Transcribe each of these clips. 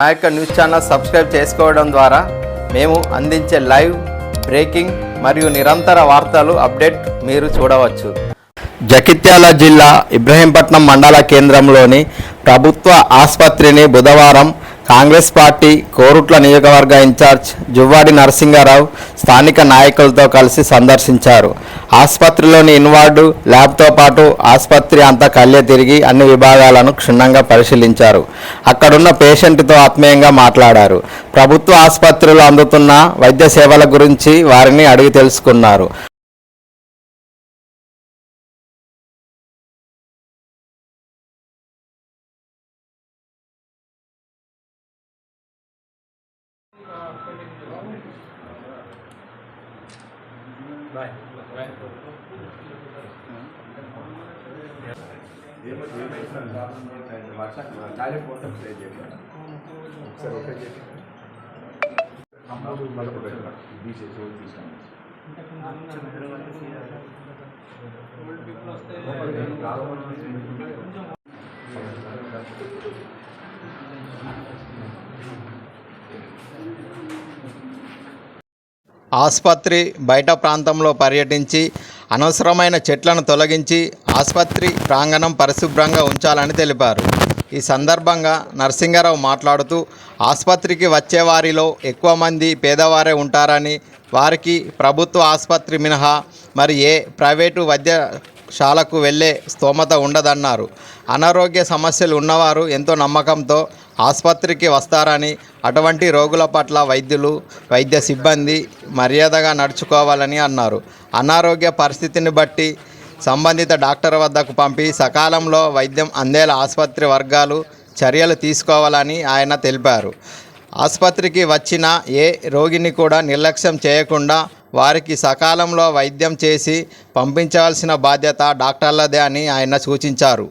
మా యొక్క news channel subscribe చేసుకోవడం ద్వారా మేము అందించే లైవ్ బ్రేకింగ్ మరియు నిరంతర వార్తలు అప్డేట్ మీరు చూడవచ్చు. జగిత్యాల జిల్లా ఇబ్రహీంపట్నం మండల కేంద్రంలోని ప్రభుత్వ ఆసుపత్రిని బుధవారం కాంగ్రెస్ పార్టీ కోరుట్ల నియోజకవర్గ ఇన్ఛార్జ్ జువ్వాడి నరసింహారావు స్థానిక నాయకులతో కలిసి సందర్శించారు. ఆసుపత్రిలోని ఇన్వార్డు ల్యాబ్తో పాటు ఆసుపత్రి అంతా కళ్ళే తిరిగి అన్ని విభాగాలను క్షుణ్ణంగా పరిశీలించారు. అక్కడున్న పేషెంట్తో ఆత్మీయంగా మాట్లాడారు. ప్రభుత్వ ఆసుపత్రులు అందుతున్న వైద్య సేవల గురించి వారిని అడిగి తెలుసుకున్నారు. టాయిలెట్ మొత్తం ప్లే చేయండి ఒకసారి ఓకే చేయండి అమ్మోడు మళ్ళీ పెట్టారు తీసేసి ఓడి తీసుకోండి ఆసుపత్రి బయట ప్రాంతంలో పర్యటించి అనవసరమైన చెట్లను తొలగించి ఆసుపత్రి ప్రాంగణం పరిశుభ్రంగా ఉంచాలని తెలిపారు. ఈ సందర్భంగా నరసింగారావు మాట్లాడుతూ ఆసుపత్రికి వచ్చే వారిలో ఎక్కువ మంది పేదవారే ఉంటారని వారికి ప్రభుత్వ ఆసుపత్రి మినహా మరి ఏ ప్రైవేటు శాలకు వెళ్ళే స్తోమత ఉండదన్నారు. అనారోగ్య సమస్యలు ఉన్నవారు ఎంతో నమ్మకంతో ఆసుపత్రికి వస్తారని అటువంటి రోగుల పట్ల వైద్యులు వైద్య సిబ్బంది మర్యాదగా నడుచుకోవాలని అన్నారు. అనారోగ్య పరిస్థితిని బట్టి సంబంధిత డాక్టర్ వద్దకు పంపి సకాలంలో వైద్యం అందేలా ఆసుపత్రి వర్గాలు చర్యలు తీసుకోవాలని ఆయన తెలిపారు. ఆసుపత్రికి వచ్చిన ఏ రోగిని కూడా నిర్లక్ష్యం చేయకుండా వారికి సకాలంలో వైద్యం చేసి పంపించవలసిన బాధ్యత డాక్టర్లదే అని ఆయన సూచించారు.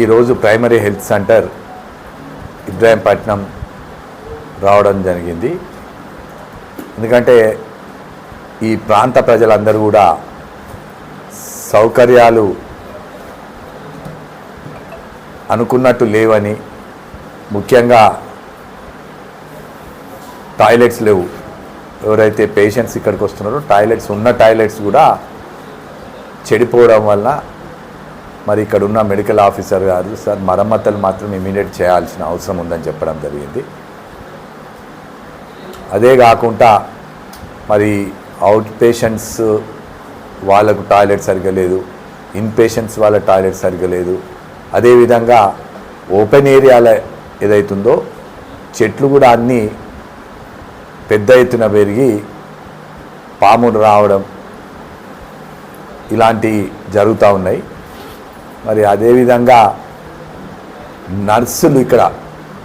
ఈరోజు ప్రైమరీ హెల్త్ సెంటర్ ఇబ్రాహీంపట్నం రావడం జరిగింది. ఎందుకంటే ఈ ప్రాంత ప్రజలందరూ కూడా సౌకర్యాలు అనుకున్నట్టు లేవని ముఖ్యంగా టాయిలెట్స్ లేవు. ఎవరైతే పేషెంట్స్ ఇక్కడికి వస్తున్నారో టాయిలెట్స్ ఉన్న టాయిలెట్స్ కూడా చెడిపోవడం వల్ల మరి ఇక్కడ ఉన్న మెడికల్ ఆఫీసర్ గారు సార్ మరమ్మతులు మాత్రం ఇమీడియట్ చేయాల్సిన అవసరం ఉందని చెప్పడం జరిగింది. అదే కాకుండా మరి అవుట్ పేషెంట్స్ వాళ్ళకు టాయిలెట్ సరిగ్గా లేదు ఇన్ పేషెంట్స్ వాళ్ళ టాయిలెట్ సరిగ్గా లేదు. అదేవిధంగా ఓపెన్ ఏరియాలో ఏదైతుందో చెట్లు కూడా అన్నీ పెద్ద ఎత్తున పెరిగి పాములు రావడం ఇలాంటివి జరుగుతూ ఉన్నాయి. మరి అదేవిధంగా నర్సులు ఇక్కడ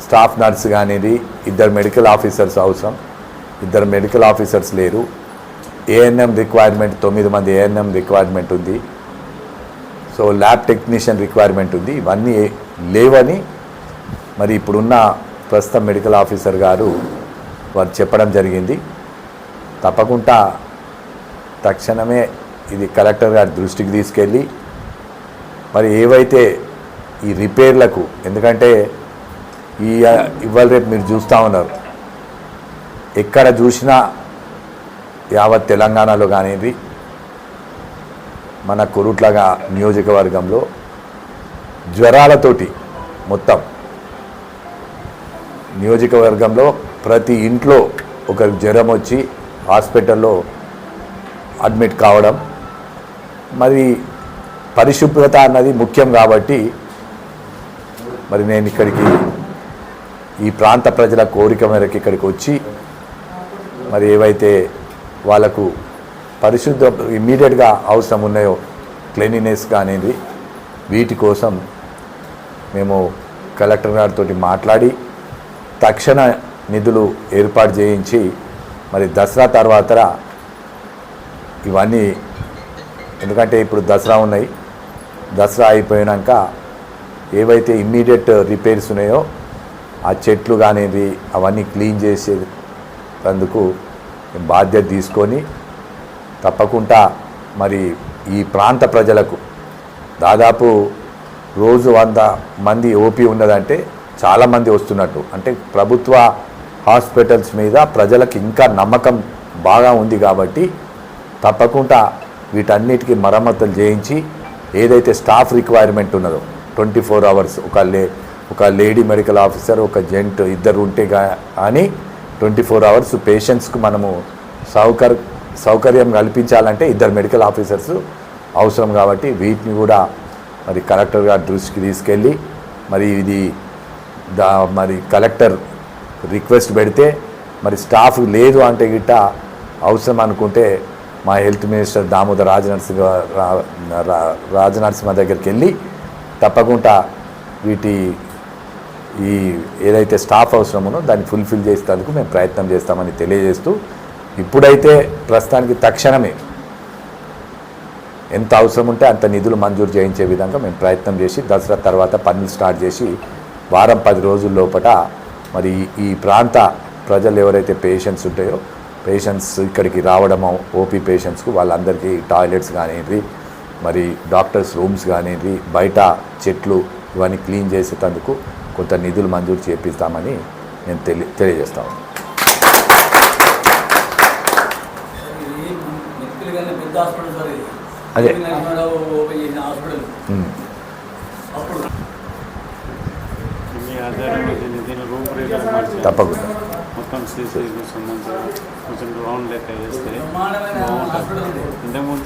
స్టాఫ్ నర్స్ కానిది ఇద్దరు మెడికల్ ఆఫీసర్స్ అవసరం. ఇద్దరు మెడికల్ ఆఫీసర్స్ లేరు. ఏఎన్ఎం రిక్వైర్మెంట్ తొమ్మిది మంది ఏఎన్ఎం రిక్వైర్మెంట్ ఉంది. సో ల్యాబ్ టెక్నీషియన్ రిక్వైర్మెంట్ ఉంది. ఇవన్నీ లేవని మరి ఇప్పుడున్న ప్రస్తుతం మెడికల్ ఆఫీసర్ గారు వారు చెప్పడం జరిగింది. తప్పకుండా తక్షణమే ఇది కలెక్టర్ గారి దృష్టికి తీసుకెళ్ళి మరి ఏవైతే ఈ రిపేర్లకు ఎందుకంటే ఈ ఇవాళ రేపు మీరు చూస్తూ ఉన్నారు. ఎక్కడ చూసినా యావత్ తెలంగాణలో కానివ్వండి మన కురుట్లగా నియోజకవర్గంలో జ్వరాలతోటి మొత్తం నియోజకవర్గంలో ప్రతి ఇంట్లో ఒక జ్వరం వచ్చి హాస్పిటల్లో అడ్మిట్ కావడం మరి పరిశుభ్రత అన్నది ముఖ్యం కాబట్టి మరి నేను ఇక్కడికి ఈ ప్రాంత ప్రజల కోరిక మేరకు ఇక్కడికి వచ్చి మరి ఏవైతే వాళ్ళకు పరిశుద్ధ ఇమ్మీడియట్గా అవసరం ఉన్నాయో క్లీనినెస్ కానీ వీటి కోసం మేము కలెక్టర్ గారితో మాట్లాడి తక్షణ నిధులు ఏర్పాటు చేయించి మరి దసరా తర్వాత ఇవన్నీ ఎందుకంటే ఇప్పుడు దసరా ఉన్నాయి దసరా అయిపోయాక ఏవైతే ఇమ్మీడియట్ రిపేర్స్ ఉన్నాయో ఆ చెట్లు కానివి అవన్నీ క్లీన్ చేసేందుకు అందుకు బాధ్యత తీసుకొని తప్పకుండా మరి ఈ ప్రాంత ప్రజలకు దాదాపు రోజు వంద మంది ఓపీ ఉన్నదంటే చాలామంది వస్తున్నట్టు. అంటే ప్రభుత్వ హాస్పిటల్స్ మీద ప్రజలకు ఇంకా నమ్మకం బాగా ఉంది కాబట్టి తప్పకుండా వీటన్నిటికీ మరమ్మతులు చేయించి ఏదైతే స్టాఫ్ రిక్వైర్మెంట్ ఉన్నదో ట్వంటీ ఫోర్ అవర్స్ ఒక లే ఒక లేడీ మెడికల్ ఆఫీసర్ ఒక జెంట్ ఇద్దరు ఉంటే కానీ ట్వంటీ ఫోర్ అవర్స్ పేషెంట్స్కు మనము సౌకర్ సౌకర్యం కల్పించాలంటే ఇద్దరు మెడికల్ ఆఫీసర్స్ అవసరం కాబట్టి వీటిని కూడా మరి కలెక్టర్ గారి దృష్టికి తీసుకెళ్ళి మరి ఇది దా మరి కలెక్టర్ రిక్వెస్ట్ పెడితే మరి స్టాఫ్ లేదు అంటే గిట్ట అవసరం అనుకుంటే మా హెల్త్ మినిస్టర్ దామోదర్ రాజనరసింహ రా- రాజనరసింహ దగ్గరికి వెళ్ళి తప్పకుండా వీటి ఈ ఏదైతే స్టాఫ్ అవసరమో దాన్ని ఫుల్ఫిల్ చేసేందుకు మేము ప్రయత్నం చేస్తామని తెలియజేస్తూ ఇప్పుడైతే ప్రస్తుతానికి తక్షణమే ఎంత అవసరం ఉంటే అంత నిధులు మంజూరు చేయించే విధంగా మేము ప్రయత్నం చేసి దసరా తర్వాత పనులు స్టార్ట్ చేసి వారం పది రోజుల లోపల మరి ఈ- ప్రాంత ప్రజలు ఎవరైతే పేషెంట్స్ ఉంటాయో పేషెంట్స్ ఇక్కడికి రావడము ఓపీ పేషెంట్స్కు వాళ్ళందరికీ టాయిలెట్స్ కానివ్వండి మరి డాక్టర్స్ రూమ్స్ కానివ్వండి బయట చెట్లు ఇవన్నీ క్లీన్ చేసేటందుకు కొంత నిధులు మంజూరు చేపిస్తామని నేను తెలి తెలియజేస్తాను ఇది మెడికల్ గానే పెద్ద హాస్పిటల్ సార్ ఇది అదే. తప్పకుండా. మొత్తం సీసీకి సంబంధించి కొంచెం లెక్క వేస్తే ఇంతకుముందు